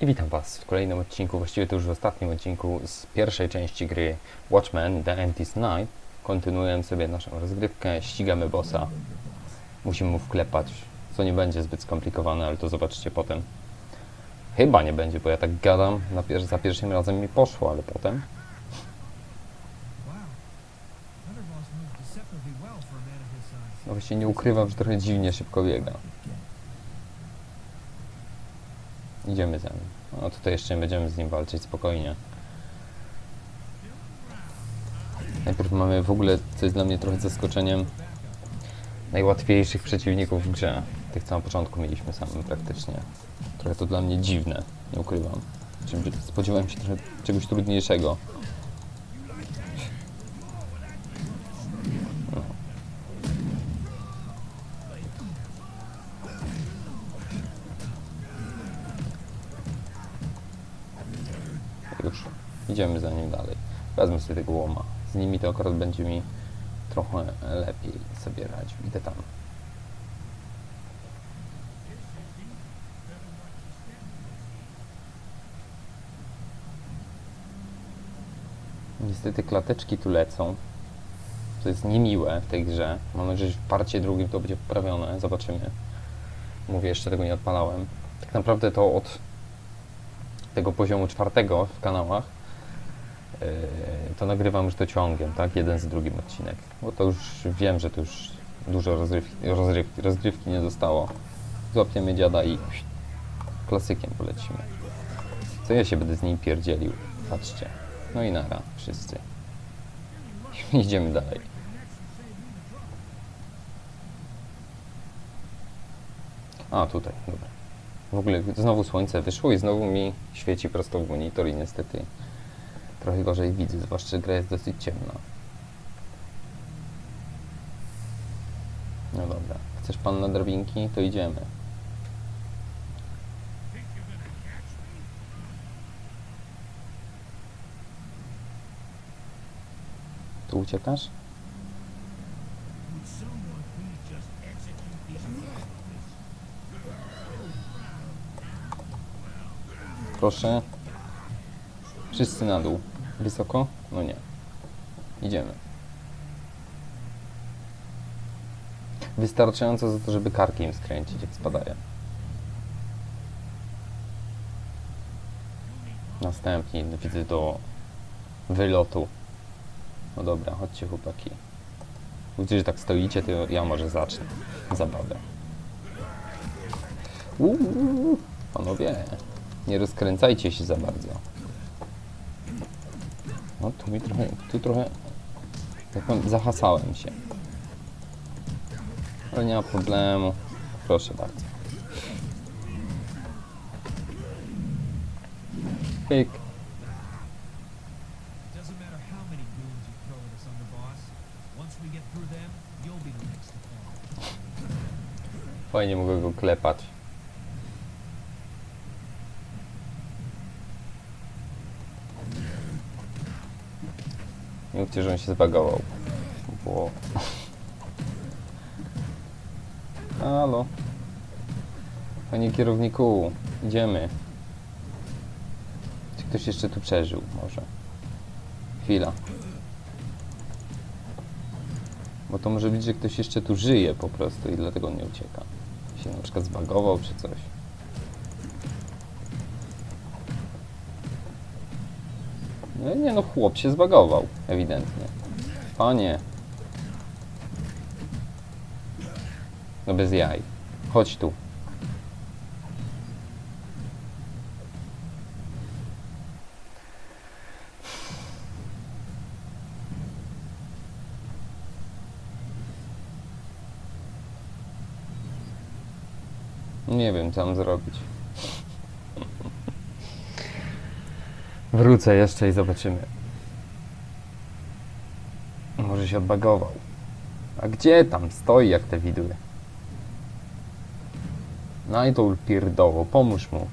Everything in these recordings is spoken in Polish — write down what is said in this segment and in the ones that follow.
I witam Was w kolejnym odcinku, właściwie to już w ostatnim odcinku z pierwszej części gry Watchmen The Empty's Night. Kontynuujemy sobie naszą rozgrywkę, ścigamy bossa. Musimy mu wklepać, co nie będzie zbyt skomplikowane, ale to zobaczycie potem. Chyba nie będzie, bo ja tak gadam, pier- za pierwszym razem mi poszło, ale potem... No właśnie nie ukrywam, że trochę dziwnie szybko biega. Idziemy nim. No tutaj jeszcze nie będziemy z nim walczyć spokojnie. Najpierw mamy w ogóle, co jest dla mnie trochę zaskoczeniem, najłatwiejszych przeciwników w grze. Tych co na początku mieliśmy samym praktycznie. Trochę to dla mnie dziwne, nie ukrywam. Czym- Spodziewałem się trochę czegoś trudniejszego. Idziemy za nim dalej. Wezmę sobie tego łoma. Z nimi to akurat będzie mi trochę lepiej sobie radził. Idę tam. Niestety klateczki tu lecą. To jest niemiłe w tej grze. Mam nadzieję, że w parcie drugim to będzie poprawione. Zobaczymy. Mówię, jeszcze tego nie odpalałem. Tak naprawdę to od tego poziomu czwartego w kanałach to nagrywam już to ciągiem, tak? Jeden z drugim odcinek. Bo to już wiem, że to już dużo rozrywki, rozrywki, rozgrywki nie zostało. Złapiemy dziada i klasykiem polecimy. Co ja się będę z nim pierdzielił? Patrzcie. No i nara, wszyscy. Idziemy dalej. A, tutaj, dobra. W ogóle znowu słońce wyszło i znowu mi świeci prosto w monitor i niestety trochę gorzej widzę, zwłaszcza, że gra jest dosyć ciemna. No dobra, chcesz pan na drabinki? To idziemy. Tu uciekasz? Proszę. Wszyscy na dół. Wysoko? No nie. Idziemy. Wystarczająco za to, żeby karki im skręcić, jak spadają. Następnie widzę do wylotu. No dobra, chodźcie chłopaki. Widzę, że tak stoicie, to ja może zacznę zabawę. Uuu, panowie, nie rozkręcajcie się za bardzo. No tu mi trochę, tu trochę, tak powiem, zahasałem się. Ale nie ma problemu. Proszę bardzo. Pyk. Doesn't matter how many Nie mówcie, że on się zbagował. Bo... Halo. Panie kierowniku, idziemy. Czy ktoś jeszcze tu przeżył? Może. Chwila. Bo to może być, że ktoś jeszcze tu żyje po prostu i dlatego on nie ucieka. Się na przykład zbagował czy coś. Nie no, chłop się zbagował, ewidentnie. Panie. No bez jaj. Chodź tu. Nie wiem, co mam zrobić. Wrócę jeszcze i zobaczymy. Może się odbagował. A gdzie tam stoi jak te widły? To pierdoło, pomóż mu.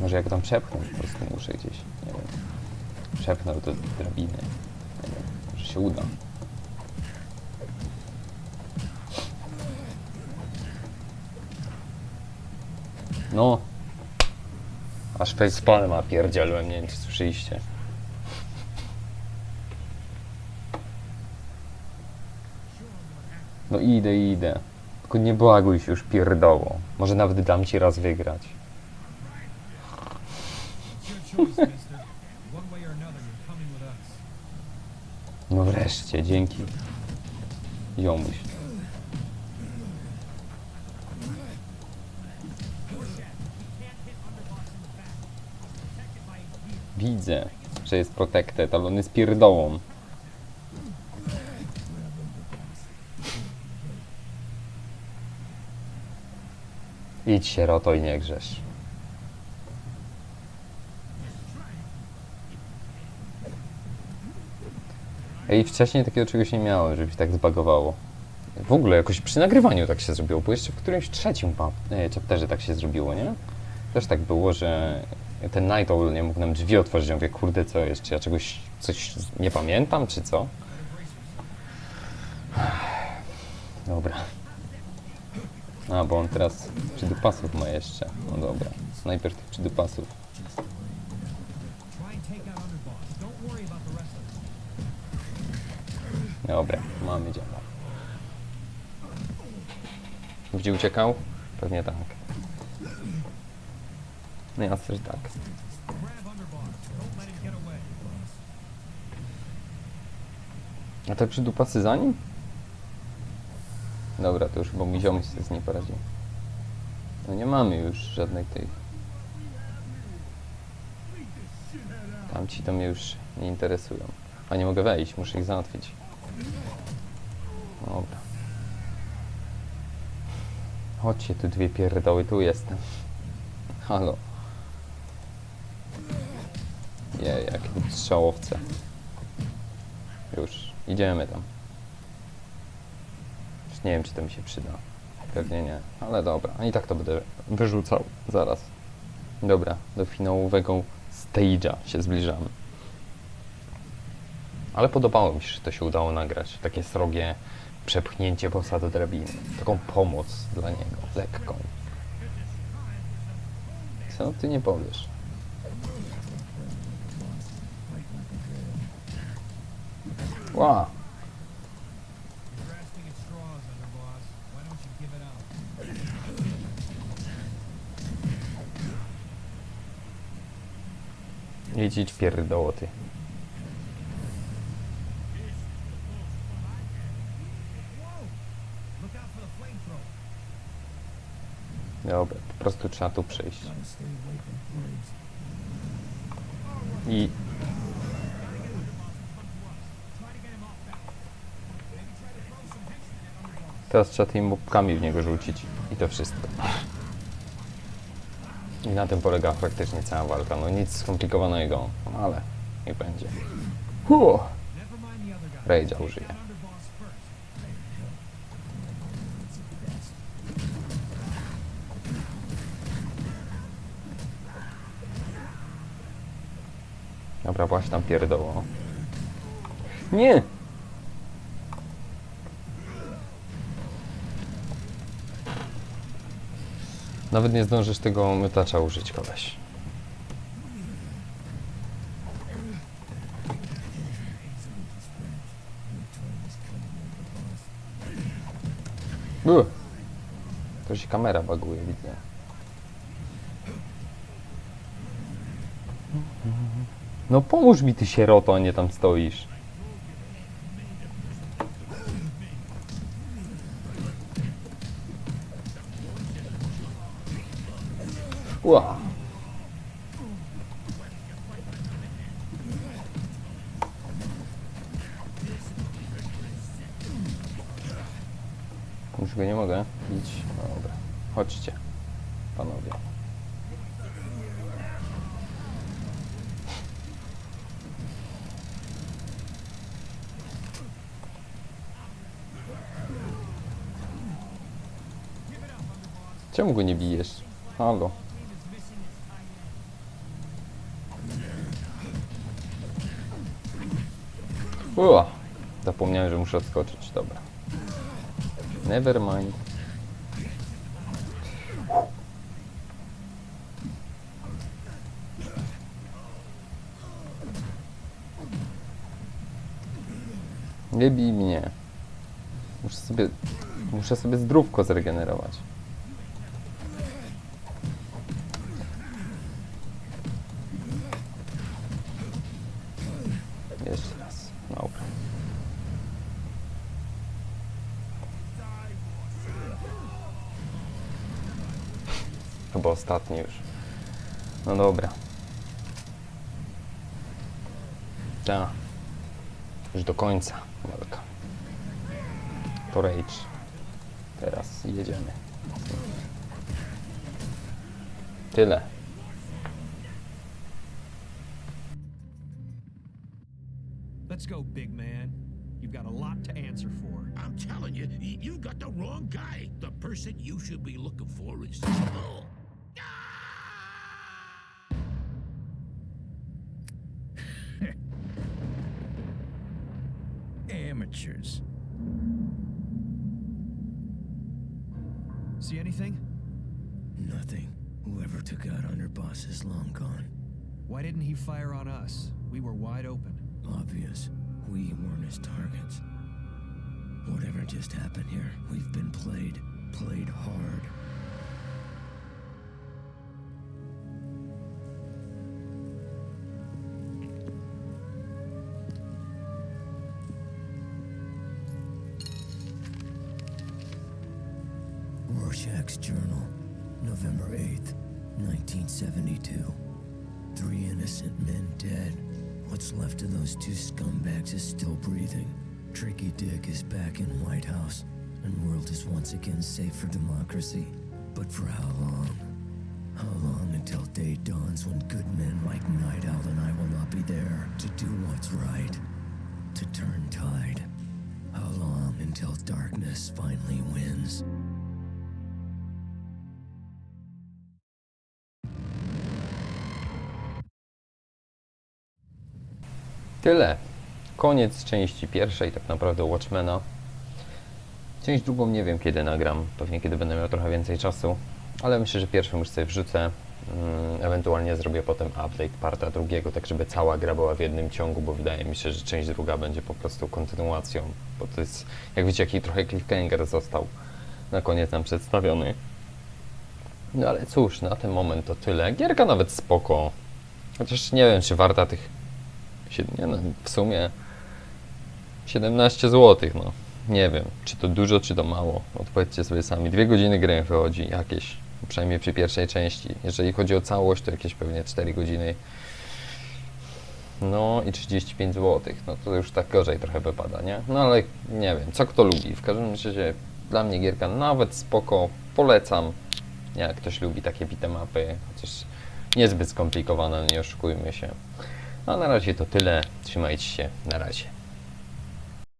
Może jak tam przepchnął, po prostu muszę gdzieś, nie wiem. Przepchnął do drabiny. Nie wiem, może się uda. No. Aż facepalma pierdzielłem, nie wiem czy słyszeliście. No idę, idę. Tylko nie błaguj się już pierdoło. Może nawet dam ci raz wygrać. No wreszcie, dzięki. Jomuś. Widzę, że jest protected, ale on jest pierdołą. Idź sieroto i nie grzesz. Ej, wcześniej takiego czegoś nie miałem, żeby się tak zbagowało. W ogóle jakoś przy nagrywaniu tak się zrobiło, bo jeszcze w którymś trzecim e, chapterze tak się zrobiło, nie? Też tak było, że ten Night Owl nie mógł nam drzwi otworzyć. Ja mówię, kurde, co jeszcze, ja czegoś, coś nie pamiętam, czy co? Dobra. A, bo on teraz przydupasów ma jeszcze. No dobra. Najpierw tych przydupasów. Dobra, mamy działa. Gdzie uciekał? Pewnie tak. No jasne, że tak. A te przydupasy za nim? Dobra, to już chyba mój ziomuś sobie z niej poradził. No nie mamy już żadnej tej... Tamci to mnie już nie interesują. A nie mogę wejść, muszę ich załatwić. Dobra. Chodźcie tu dwie pierdoły, tu jestem. Halo. Je, jakie strzałowce. Już, idziemy tam. Już nie wiem, czy to mi się przyda. Pewnie nie, ale dobra. I tak to będę wyrzucał zaraz. Dobra, do finałowego stage'a się zbliżamy. Ale podobało mi się, że to się udało nagrać. Takie srogie przepchnięcie bossa do drabiny. Taką pomoc dla niego, lekką. Co ty nie powiesz? Up? Idź, idź pierdoło ty. Dobra, po prostu trzeba tu przejść. I teraz trzeba tymi mopkami w niego rzucić. I to wszystko. I na tym polega praktycznie cała walka. No nic skomplikowanego, ale niech będzie. Huh. Rage'a użyję. Dobra, właśnie tam pierdoło. Nie! Nawet nie zdążysz tego mytacza użyć, koleś. Uch. To się kamera baguje, widzę. No pomóż mi ty sieroto, a nie tam stoisz. Ła. Już go nie mogę. Idź. Dobra. Chodźcie. Panowie. Czemu go nie bijesz? Halo. Zapomniałem, że muszę skoczyć. Dobra. Never mind. Nie bij mnie. Muszę sobie, muszę sobie zdrówko zregenerować. Chyba ostatni już. No dobra. Tak. Już do końca walka. To rage. Teraz jedziemy. Tyle. Let's go, big man. You've got a lot to answer for. I'm telling you, y- you've got the wrong guy. The person you should be looking for is. Oh. Why didn't he fire on us? We were wide open. Obvious. We weren't his targets. Whatever just happened here, we've been played. Played hard. Rorschach's Journal, November 8th, 1972. Three innocent men dead. What's left of those two scumbags is still breathing. Tricky Dick is back in White House, and world is once again safe for democracy. But for how long? How long until day dawns when good men like Night Owl and I will not be there to do what's right, to turn tide? How long until darkness finally wins? Tyle. Koniec części pierwszej, tak naprawdę Watchmena. Część drugą nie wiem kiedy nagram, pewnie kiedy będę miał trochę więcej czasu, ale myślę, że pierwszą już sobie wrzucę. Mm, ewentualnie zrobię potem update parta drugiego, tak żeby cała gra była w jednym ciągu, bo wydaje mi się, że część druga będzie po prostu kontynuacją, bo to jest, jak widzicie, jaki trochę cliffhanger został na koniec nam przedstawiony. No ale cóż, na ten moment to tyle. Gierka nawet spoko. Chociaż nie wiem, czy warta tych nie no, w sumie 17 zł, no. Nie wiem, czy to dużo, czy to mało. Odpowiedzcie sobie sami. Dwie godziny gry wychodzi jakieś, przynajmniej przy pierwszej części. Jeżeli chodzi o całość, to jakieś pewnie 4 godziny. No i 35 zł. No to już tak gorzej trochę wypada, nie? No ale nie wiem, co kto lubi. W każdym razie dla mnie gierka nawet spoko. Polecam, jak ktoś lubi takie bitemapy, chociaż niezbyt skomplikowane, nie oszukujmy się. A na razie to tyle. Trzymajcie się. Na razie.